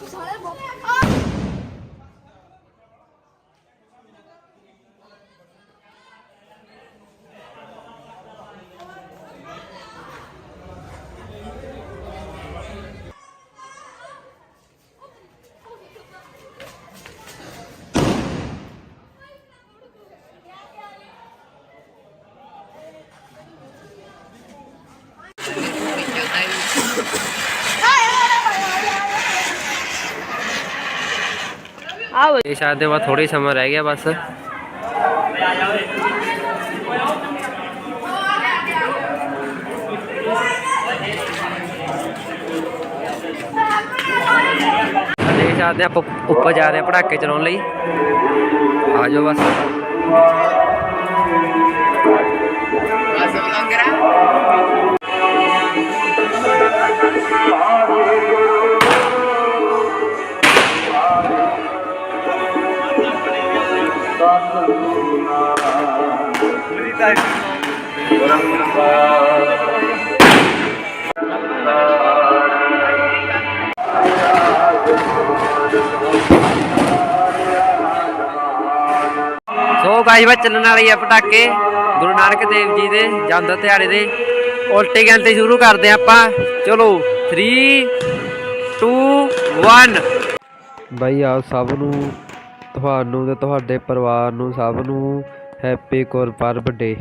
你啥也不啊？ਆਓ। ਇਹ ਸ਼ਾਇਦ ਦੇ ਬਾਅਦ ਥੋੜੀ ਸਮਾਂ ਰਹਿ ਗਿਆ ਬਸ। ਦੇਖ ਸਕਦੇ ਆਪਾਂ ਉੱਪਰ ਜਾ ਰਹੇ ਹਾਂ ਪੜਾਕੇ ਚਲਾਉਣ ਲਈ। ਆ ਜਾਓ ਬਸ। ਸੋ ਗਾਇਸ ਵਾ ਚੱਲਣ ਵਾਲੀ ਆ ਪਟਾਕੇ, ਗੁਰੂ ਨਾਨਕ ਦੇਵ ਜੀ ਦੇ ਜਨਮ ਦਿਹਾੜੇ ਦੇ। ਉਲਟੇ ਗਿਣਤੀ ਸ਼ੁਰੂ ਕਰਦੇ ਹਾਂ ਆਪਾਂ। ਚਲੋ 3 2 1 ਬਾਈ ਆਪ ਸਭ ਨੂੰ ਤੁਹਾਨੂੰ ਤੇ ਤੁਹਾਡੇ ਪਰਿਵਾਰ ਨੂੰ ਸਭ ਨੂੰ ਹੈਪੀ ਗੁਰਪੁਰਬ ਡੇ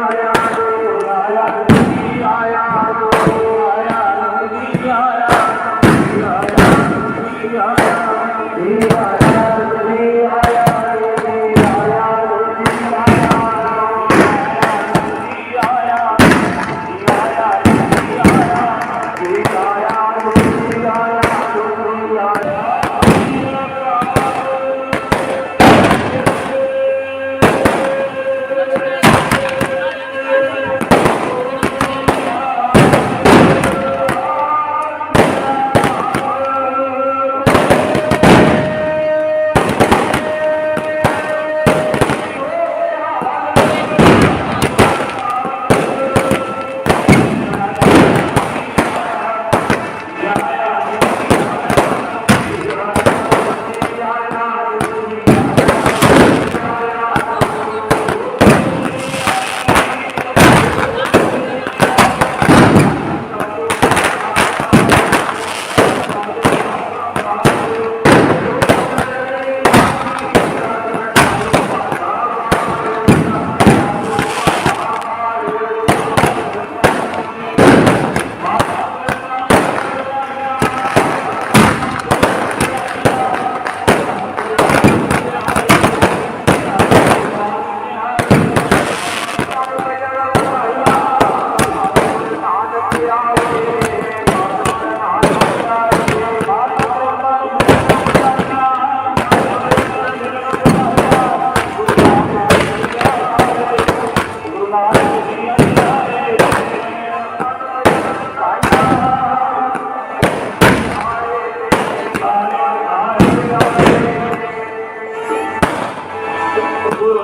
Gracias.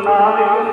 নামে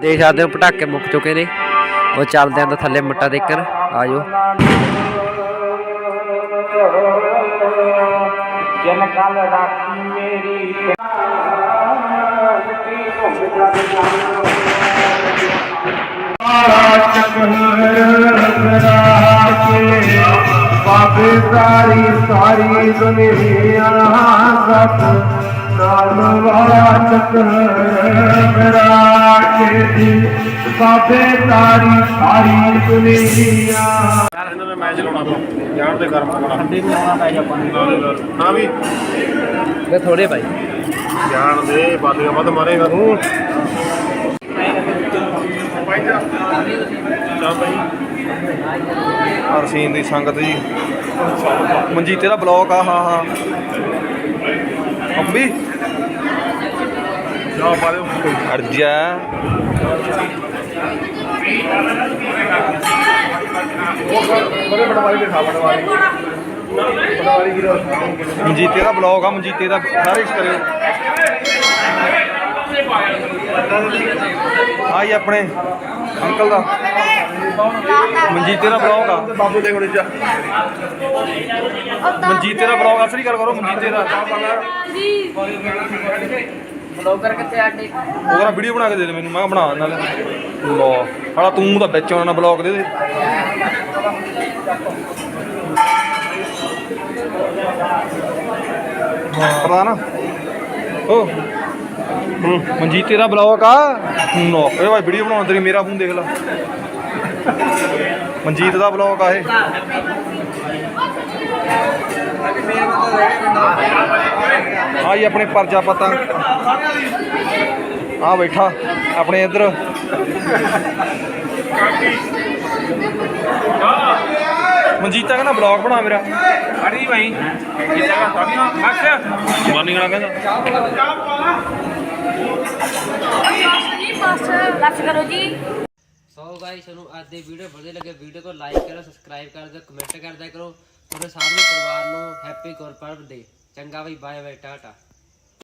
ਦੇਖ ਸਕਦੇ ਹੋ ਪਟਾਕੇ ਮੁੱਕ ਚੁੱਕੇ ਨੇ। ਉਹ ਚੱਲਦੇ ਆਂ ਤਾਂ ਥੱਲੇ ਮੱਟਾ ਦੇਖਣ ਆਜੋ। ਜਨ ਕਲ ਰਾਖੀ ਮੇਰੀ। ਬਾਬੇ ਸਾਰੀ ਸਾਰੀ ਦੁਨੀਆ ਸਤ ਨਾਮ ਵਾਲਾ ਚੱਕਰ ਮੇਰਾ ਜੀ ਬਾਬੇ ਸਾਰੀ ਸਾਰੀ ਦੁਨੀਆ ਇਹਨਾਂ ਨੇ ਮੈਚ ਲਾਉਣਾ ਆਪਾਂ ਜਾਣ ਦੇ ਕਰਮ ਕਰਾ ਠੰਡੇ ਨੂੰ ਲਾਉਣਾ ਪੈ ਜਾ ਪਾਣੀ ਹਾਂ ਵੀ। ਇਹ ਥੋੜੇ ਭਾਈ। ਜਾਣ ਦੇ ਬਾਲੀਆਂ ਵੱਧ ਮਾਰੇਗਾ ਤੂੰ। ਅਰਸੀਨ ਦੀ ਸੰਗਤ ਜੀ। ਮਨਜੀਤੇ ਦਾ ਬਲੌਕ ਆ ਹਾਂ ਹਾਂ। ਅੰਬੀ ਅੜ ਜਾ ਮਨਜੀਤੇ ਦਾ ਬਲੌਗ ਆ, ਮਨਜੀਤੇ ਦਾ ਸਾਰੇ ਇਸ ਕਰਿਓ। ਆਈ ਆਪਣੇ ਅੰਕਲ ਦਾ। ਮਨਜੀਤੇ ਦਾ ਬਲੌਗ ਆ। ਬਾਬੂ ਦੇ ਕੋਲ ਜਾ ਮਨਜੀਤੇ ਦਾ ਬਲੌਗ ਅਸਲੀ ਗੱਲ ਕਰੋ, ਮਨਜੀਤੇ ਦਾ। ਬਲੌਗਰ ਕਿੱਥੇ ਆਡੇ ਉਹਦਾ ਵੀਡੀਓ ਬਣਾ ਕੇ ਦੇ ਦੇ ਮੈਨੂੰ ਮੈਂ ਬਣਾ ਨਾਲ। ਲੋ ਹਾਲਾ ਤੂੰ ਤਾਂ ਵਿੱਚ ਆਉਣਾ ਬਲੌਗ ਦੇ ਦੇ। ਪਤਾ ਨਾ। ਓ ਹੂੰ। ਮਨਜੀਤੇ ਦਾ ਬਲੌਗ ਆ। ਨੋ ਇਹ ਭਾਈ ਵੀਡੀਓ ਬਣਾਉਣ ਤੇਰੀ ਮੇਰਾ ਫੋਨ ਦੇਖ ਲੈ। ਮਨਜੀਤ ਦਾ ਬਲੌਗ ਆ ਇਹ। ਆ ਆਪਣੇ ਪਰਜਾ ਪਤਾ। ਆ ਬੈਠਾ, ਆਪਣੇ ਇੱਧਰ। ਮਨਜੀਤਾ ਕਹਿੰਦਾ ਬਲੌਗ ਬਣਾ ਮੇਰਾ। ਅੜੀ ਭਾਈ ਕਿੱਦਾਂ ਸਾਡੀਆਂ ਮੱਛ ਮਾਨੀ ਵਾਲਾ ਕਹਿੰਦਾ ਜੀ ਬਸ ਬਸ ਕਰੋ ਜੀ ਸੋ ਗਾਇਸ ਤੁਹਾਨੂੰ ਅੱਜ ਦੀ ਵੀਡੀਓ ਵਧੀਆ ਲੱਗੇ ਵੀਡੀਓ को ਲਾਈਕ ਕਰੋ ਸਬਸਕ੍ਰਾਈਬ ਕਰ ਦਿਓ ਕਮੈਂਟ ਕਰਦਿਆ ਕਰੋ। ਤੁਹਾਡੇ ਸਾਰੇ ਪਰਿਵਾਰ ਨੂੰ ਹੈਪੀ ਗੁਰਪੁਰਬ ਦੇ। ਚੰਗਾ ਬਈ ਬਾਏ ਬਾਏ ਟਾਟਾ।